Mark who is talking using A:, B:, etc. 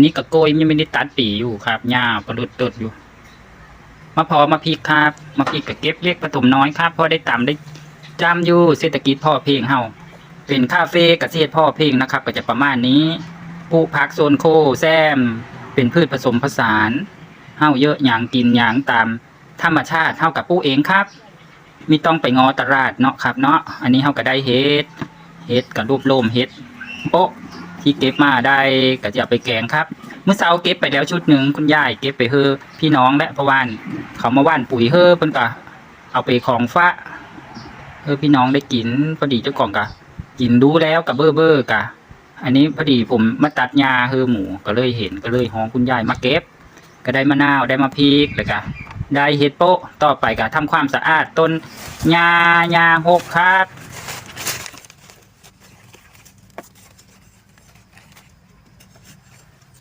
A: นี่ก็โกยยังไม่ได้ตัดปีอยู่ครับหญ้าประดุดตดอยู่มาพอมาพริกครับมาพริกกับเก็บเล็กผสมน้อยครับพอได้ตำได้จำอยู่เศรษฐกิจพ่อเพียงเฮาเป็นคาเฟ่เกษตรพ่อเพียงนะครับ ก็จะประมาณนี้ปลูกผักโซนโคแซม เป็นพืชผสมผสานเฮาเยอะอย่างกินอย่างตามธรรมชาติเฮากับปลูกเองครับมีต้องไปงอตลาดเนาะครับเนาะอันนี้เฮาก็ได้เฮ็ดเฮ็ดกับรูปโลมเฮ็ดโป๊ะ ที่เก็บมาได้ก็จะเอาไปแกงครับเมื่อเช้าเก็บไปแล้วชุดหนึ่งคุณยายเก็บไปเฮอพี่น้องและพราะว่านเขามาว่านปุ๋ยเฮอเพิ่นก็เอาไปของฟ้าเฮอพี่น้องได้กินพอดีเจ้าของก็กินดูแล้วกับเบ้อเบ้อกะ อันนี้พอดีผมมาตัดหญ้าเฮอหมูก็เลยเห็นก็เลยห้องคุณยายมาเก็บ ก็ได้มะนาวได้มะพริกเลยก็ได้เห็ดโปะต่อไปก็ทำความสะอาดต้นหญ้าหญ้าหกครับ